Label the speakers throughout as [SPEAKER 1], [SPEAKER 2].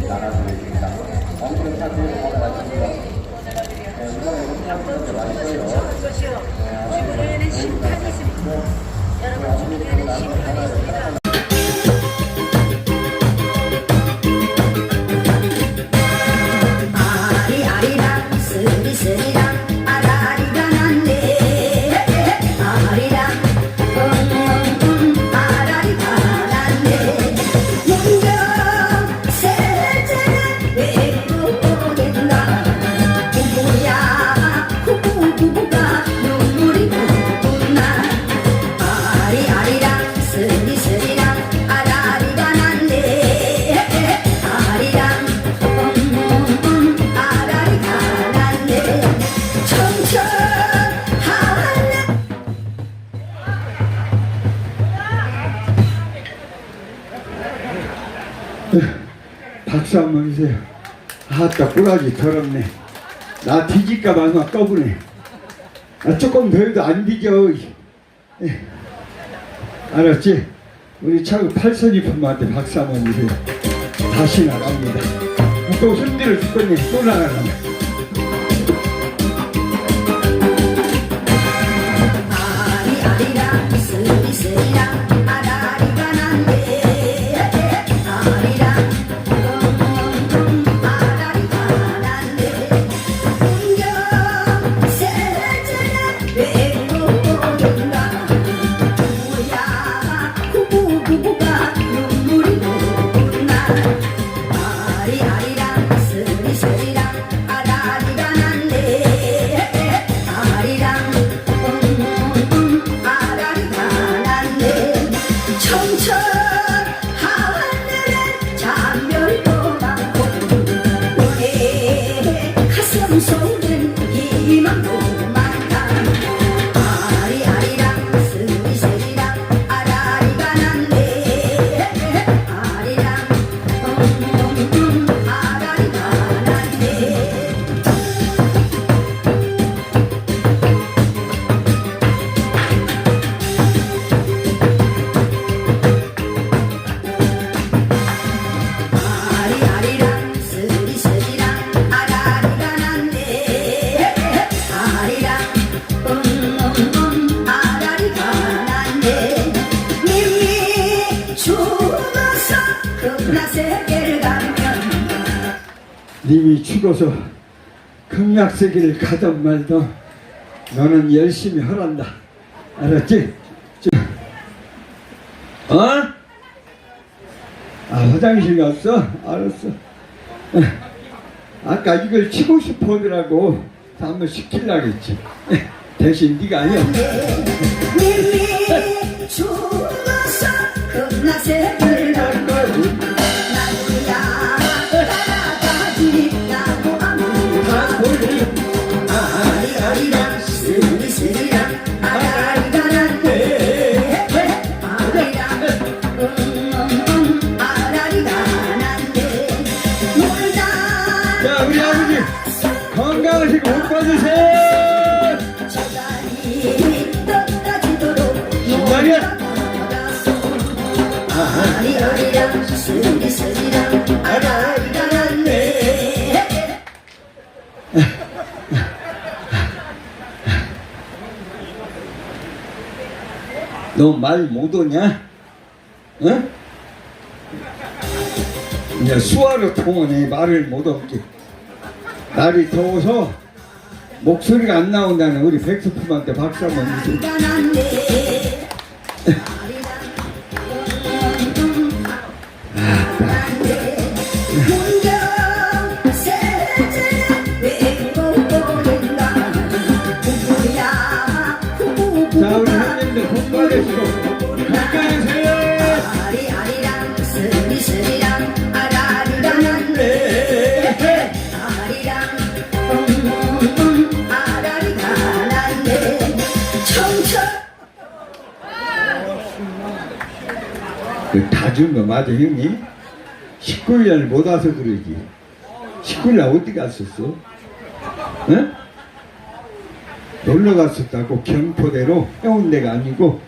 [SPEAKER 1] 나눠드립니다. 엄청 사태를 받아가지고 네, 이번에 음식도 많고요.
[SPEAKER 2] 주변에는 심판이 있습니다. 여러분 주변에는 심판이 있습니다.
[SPEAKER 3] 박수 한 번 주세요. 아따 꾸라지 더럽네. 나 뒤질까봐 막 떠보네. 아, 조금 더 해도 안 뒤져. 에. 알았지? 우리 차고 팔선이품한테 박수 한 번 주세요. 다시 나갑니다. 또 손들어 죽겠네. 또 나가라.
[SPEAKER 4] 죽어서 극락세계를
[SPEAKER 3] 가던 말던 너는 열심히 하란다. 알았지? 자. 어? 아 화장실 갔어? 알았어. 에, 아까 이걸 치고 싶어 하더라고. 한번 시키려고 했지. 에, 대신 네가 아니야. 너 말 못 오냐? 응? 이제 수화로 통원해 말을 못 얻게. 날이 더워서 목소리가 안 나온다는 우리 백수품한테 박수 한번 주세요. 형님들 복 받으시고 건강하세요.
[SPEAKER 4] 아리아리랑 스리스리랑 아라리가 났네 아리랑 엉엉엉 아라리가 났네 청천
[SPEAKER 3] 다준거 맞아 형님? 19일 못 와서 그러지 19일 어디 갔었어? 응? 놀러 갔었다고 경포대로 해운대가 아니고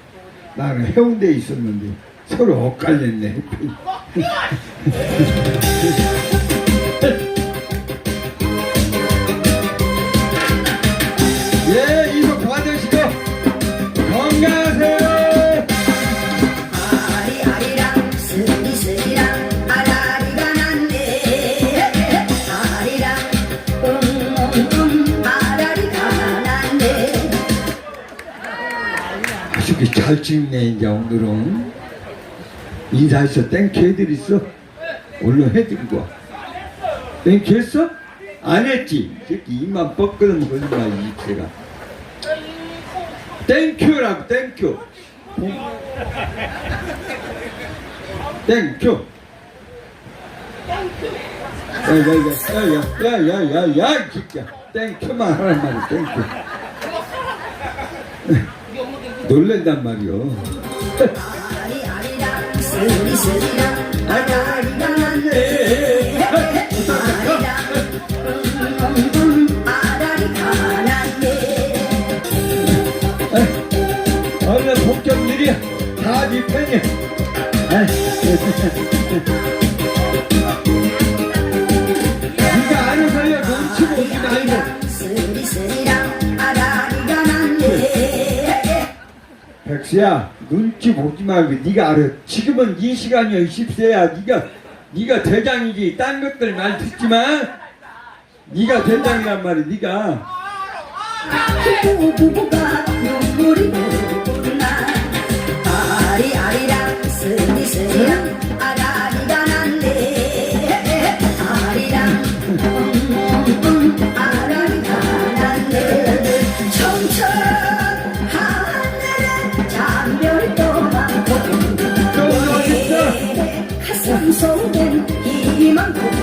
[SPEAKER 3] 나는 해운대에 있었는데 서로 엇갈렸네
[SPEAKER 4] 잘 찍네 이제 오늘은. 인사했어. 땡큐 해드렸어 얼른 해드리고 와. 땡큐 했어? 안 했지. 새끼 입만 뻗거든 거짓말 이새가. 땡큐라고 땡큐. 땡큐. 야야야야야야야야 진짜 땡큐만 하란 말이야 땡큐 놀란단 말이요.
[SPEAKER 3] 아,
[SPEAKER 4] 얼른 폭격들이 다네 편이야. 10세야 눈치 보지 말고 네가 알아. 지금은 이 시간이야 10세야. 네가 네가 대장이지. 딴 것들 말 듣지만 네가 대장이란 말이야 네가.
[SPEAKER 3] 아, 아, 아.
[SPEAKER 4] Mango.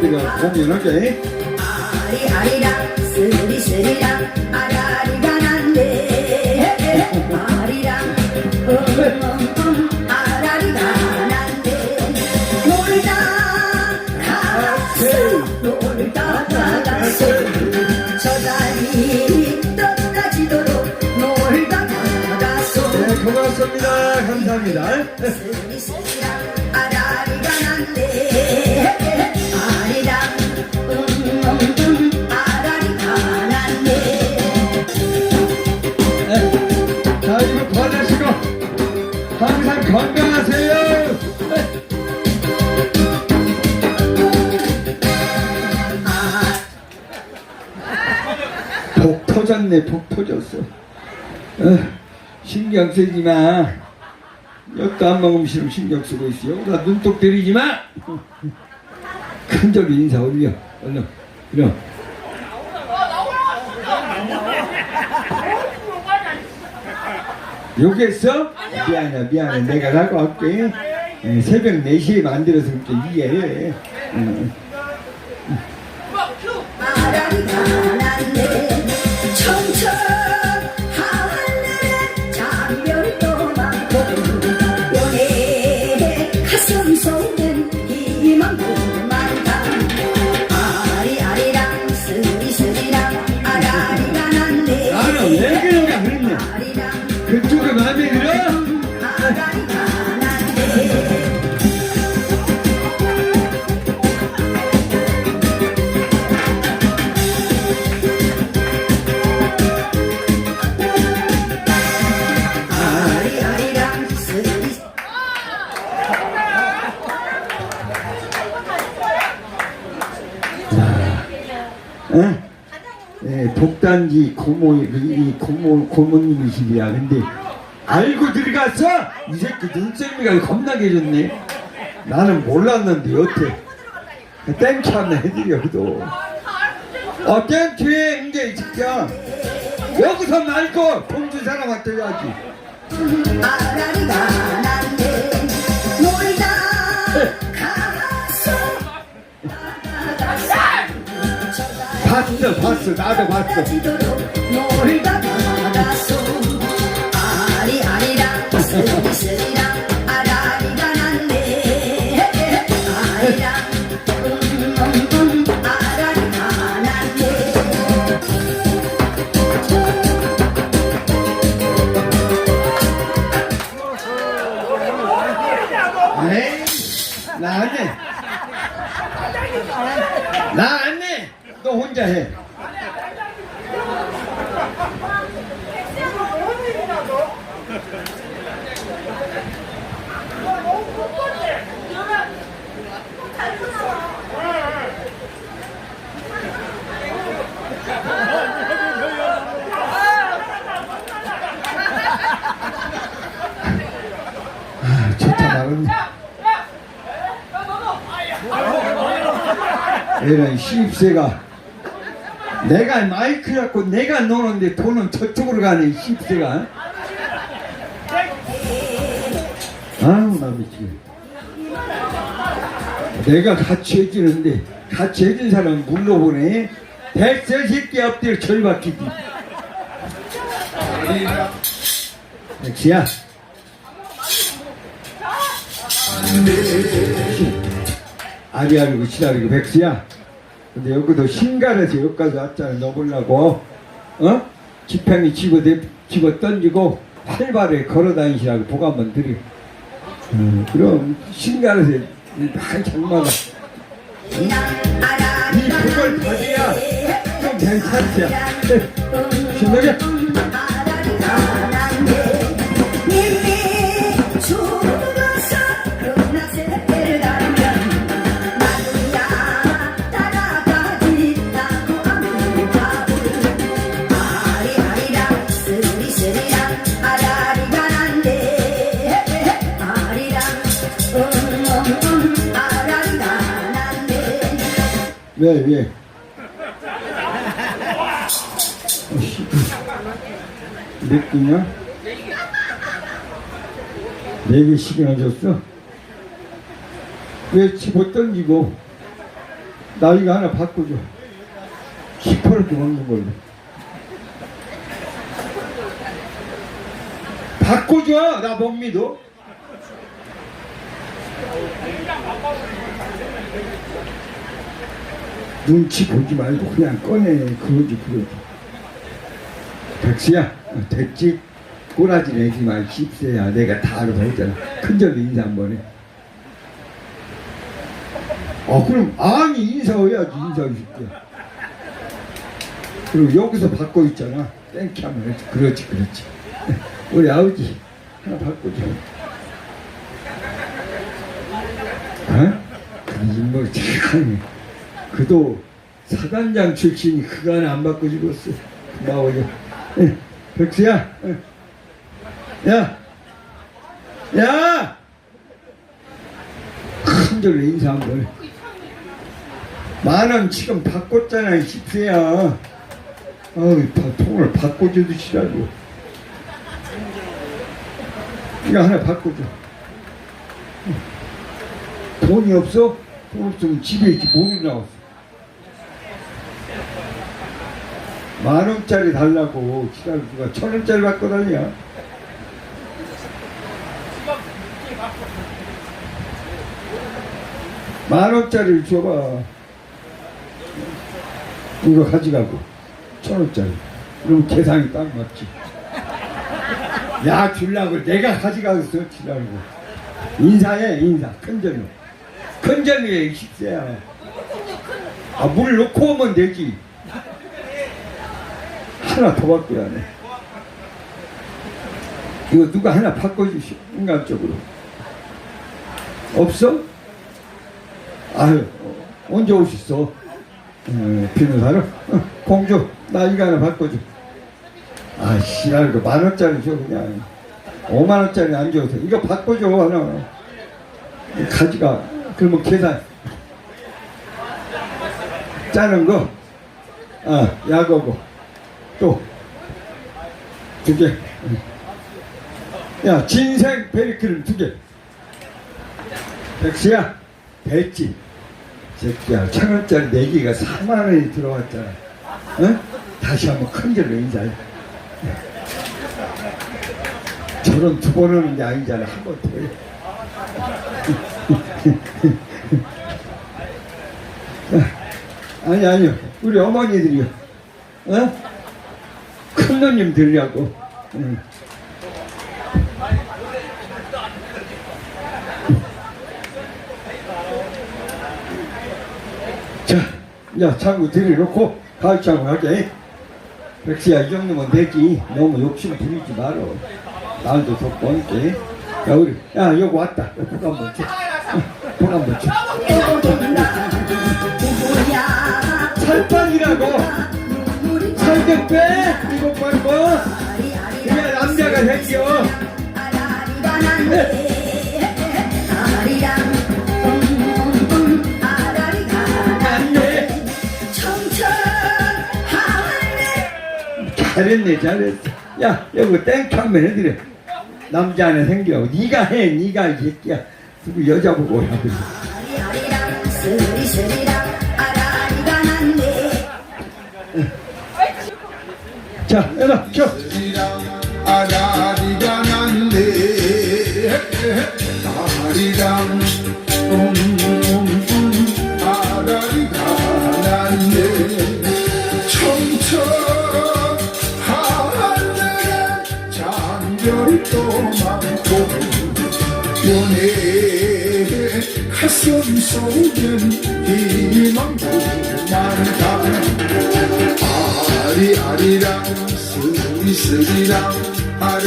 [SPEAKER 4] 들어 공연하게.
[SPEAKER 3] 아리아리랑 스리스리랑 아라리가 났네 아리랑 음, 아라리가 났네 놀다 가갔어 놀다 가갔어 저 달이 떴다 지도록 놀다 가갔어
[SPEAKER 4] 네, 고맙습니다. 감사합니다.
[SPEAKER 3] 스리스리랑 아라리가 났네
[SPEAKER 4] 복 터졌네, 복 터졌어. 어, 신경 쓰지 마. 역도 안 먹으면 싫으면 신경 쓰고 있어요. 나 눈독 들이지 마. 큰 절로 인사 올려. 얼른. 이런. 욕했어? 미안해, 미안해. 내가 사과할게. 예, 새벽 4시에 만들어서 좀 이해해. 응. 담배
[SPEAKER 3] 그래? 네,
[SPEAKER 4] 독단지 고모, 이 고모, 고모님이시야 근데 알고 들어갔어? 이 새끼 눈썰미가 겁나게 좋네. 나는 몰랐는데, 어때? 땡큐 하나 해드려, 도 어, 땡큐 해, 이제, 이 새끼야. 여기서 말고, 동주 사람한테 해야지. 봤어, 봤어. 나도 봤어. 이런 시입새가 내가 마이크 갖고 내가 노는데 돈은 저쪽으로 가네 시입새가. 아우 나 미치겠네. 내가 같이 해주는데 같이 해준 사람 물러보네. 백세 새끼 앞뒤로 절박히지. 백시야 아리아리고 시다리고 백수야? 근데 여기도 신갈에서 여기까지 왔잖아. 너 보려고. 어? 지팡이 집어, 내, 집어 던지고 활발하게 걸어 다니시라고 복 한번 드려. 음, 그럼 신갈에서 한창마다 이 복을 받아야 좀 괜찮지. 신나게 왜, 왜? 어, 씨. 몇 개냐? 네 개씩이나 줬어? 왜 집어 던지고 나이가 하나 바꿔줘. 10%도 먹는 걸로. 바꿔줘! 나못 믿어. 눈치 보지 말고 그냥 꺼내. 그러지 그러지 백수야 어, 됐지? 꼬라지 내지 말. 씹새야. 내가 다 알아서 했잖아. 큰절로 인사 한번 해. 어, 그럼 아니 인사해야지 인사해줄게 그리고 여기서 받고 있잖아. 땡큐 하면 그렇지 그렇지 그렇지. 우리 아버지 하나 바꿔줘 어? 그러지 뭐 착하네 그도 사단장 출신이 하나 안 바꿔 죽었어. 예, 백수야. 예. 야. 야! 큰 절로 인사 한 번. 만원 지금 바꿨잖아, 이 집세야. 어이, 바- 통을 싫어하고. 이거 하나 바꿔줘. 돈이 없어? 돈 없으면 집에 있지, 몸이 나왔어. 만 원짜리 달라고 지랄 누가 천 원짜리 받고 다녀. 만 원짜리를 줘봐. 이거 가져가고 천 원짜리. 그럼 계산이 딱 맞지. 야 줄라고 내가 가져가겠어 지랄고. 인사해 인사 큰 절로. 큰 절로에 식세야. 아물 넣고 오면 되지. 하나 더 바꿔야 돼. 이거 누가 하나 바꿔주시, 인간적으로. 없어? 아유, 어, 언제 오셨어? 어, 변호사로? 어, 공주, 나 이거 하나 바꿔줘. 아, 씨랄, 그 만원짜리 줘, 그냥. 오만원짜리 안 줘도 돼. 이거 바꿔줘, 하나. 가지가, 그러면 계산. 짜는 거, 아, 약하고. 또, 두 개. 야, 진생 베리크림 두 개. 백수야, 됐지. 새끼야, 천 원짜리 네 개가 4만 원이 들어왔잖아. 응? 다시 한번 큰 절로 인사해. 저런 두번 하는 게 아니잖아. 한 번 더 해. 아니, 아니요. 우리 어머니들이요. 어? 큰 누님 들으려고. 응. 자, 야, 창구 들여놓고 가을창구 할게. 백시야, 이 정도면 되지. 너무 욕심 부리지 말어. 날도 덥고 함께. 야, 우리, 야, 여기 왔다. 북 한번 쳐. 북 한번 쳐. 철판이라고! 철좀 빼! 이거 말고! 그냥 남자가 생겨! 잘했네, 잘했어. 야, 여기 한번 해드려. 남자 하나 생겨. 네가 해, 네가 이 새끼야. 누구 여자 보고 하더니.
[SPEAKER 3] 아
[SPEAKER 4] 자, 여자, 쳐!
[SPEAKER 5] 아다리가 난데 아리랑 음, 아다리가 난데 청천 하늘에 잔별도 많고 연애 가슴 속엔 희망도 많다 아리아리랑 스리스리랑 아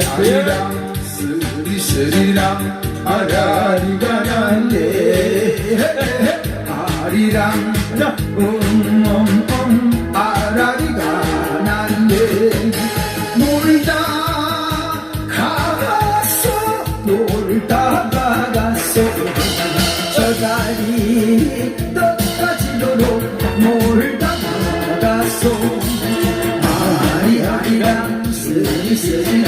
[SPEAKER 5] 아리아리랑 스리스리랑 아라리가 났네 아리랑 음음음 아라리가 났네 놀다 가갔어 놀다 가갔어 저 다리 떠가지도록 놀다 가갔어 아리아리랑 스리스리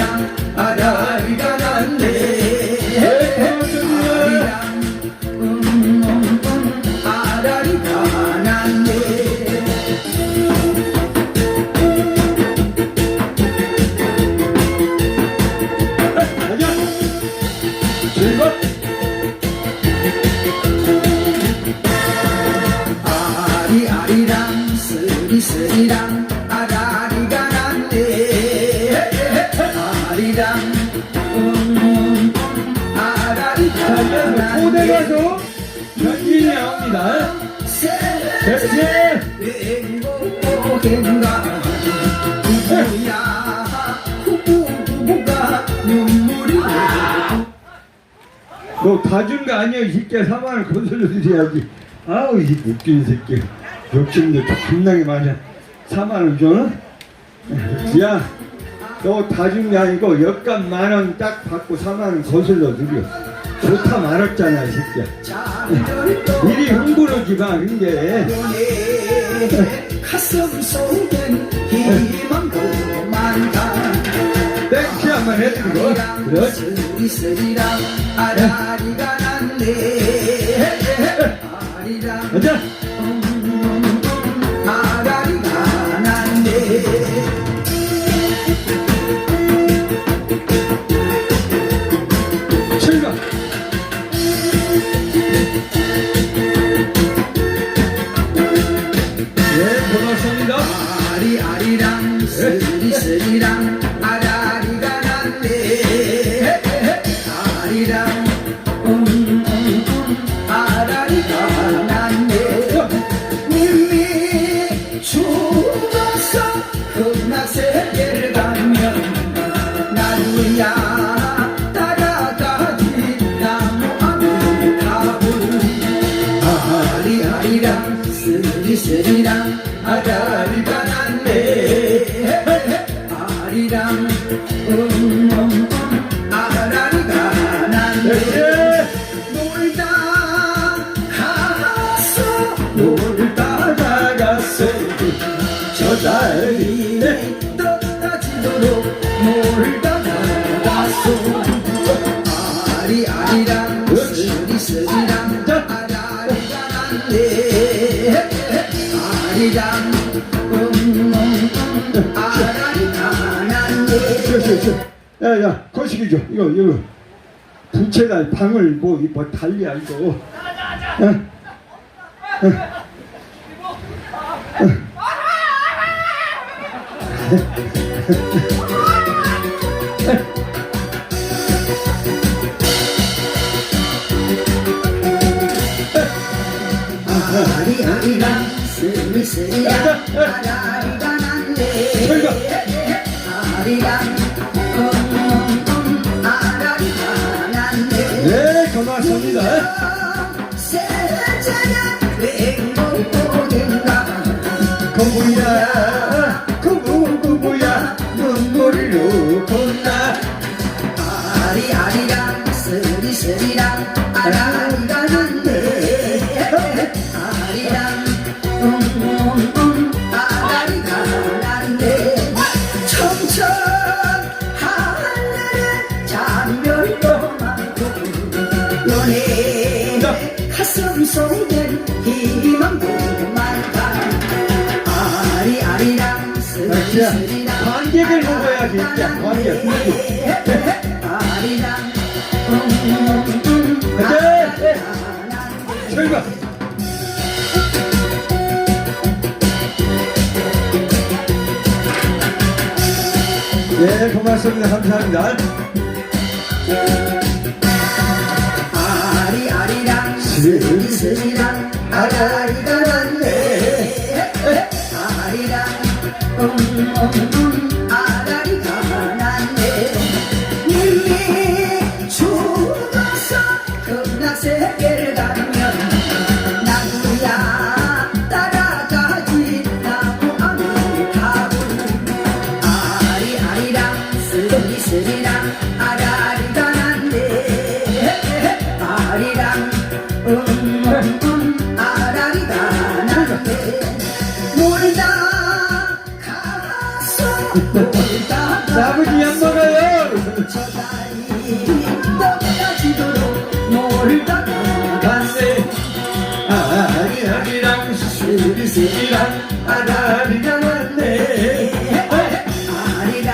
[SPEAKER 4] 너다준거 아니야, 이 새끼야. 4만원 건설로 드려야지. 아우, 이 웃긴 새끼. 욕심도 겁나게 많아. 4만원 줘? 야, 너다준게 아니고, 역간 만원 딱 받고 4만원 건설로 드려. 좋다 말았잖아, 이 새끼야. 이리 흥분하지 마, 근데.
[SPEAKER 3] ይሰራል። 났네
[SPEAKER 4] 야야 거시기죠 이거 이거 부채다 방을 뭐, 뭐 달리야 이거 어? 어?
[SPEAKER 3] 아리 아리랑 스리스리랑 아라리가
[SPEAKER 4] 저희가
[SPEAKER 3] 아리랑
[SPEAKER 4] 고맙습니다
[SPEAKER 3] 네, 네.
[SPEAKER 4] 네 고맙습니다 감사합니다
[SPEAKER 3] 아리아리랑 아라리가 났네 아리랑 음 음 음 놀다 가서 놀다
[SPEAKER 4] 아버지 약 먹어요
[SPEAKER 3] 저다리 떠나지도록 놀다 갔네
[SPEAKER 4] 아리아리랑 스리스리랑 아라리가 났네
[SPEAKER 3] 아리랑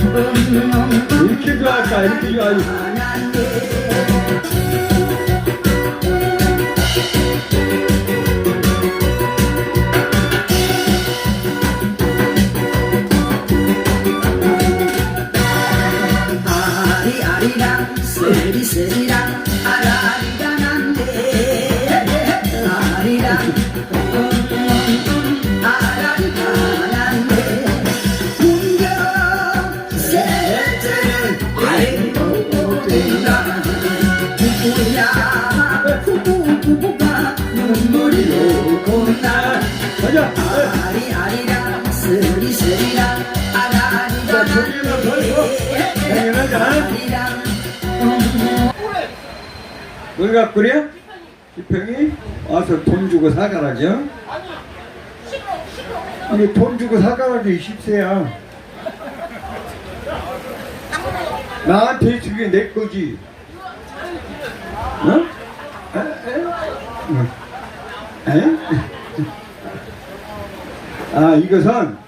[SPEAKER 3] 음음음
[SPEAKER 4] 이렇게 좋아할까 이렇게 좋아할까 뭘 갖고 그래? 지평이 와서 돈 주고 사가라죠? 이게 돈 주고 사가라지 20세야 나한테 주게 내 거지 어? 에? 에? 에? 아 이것은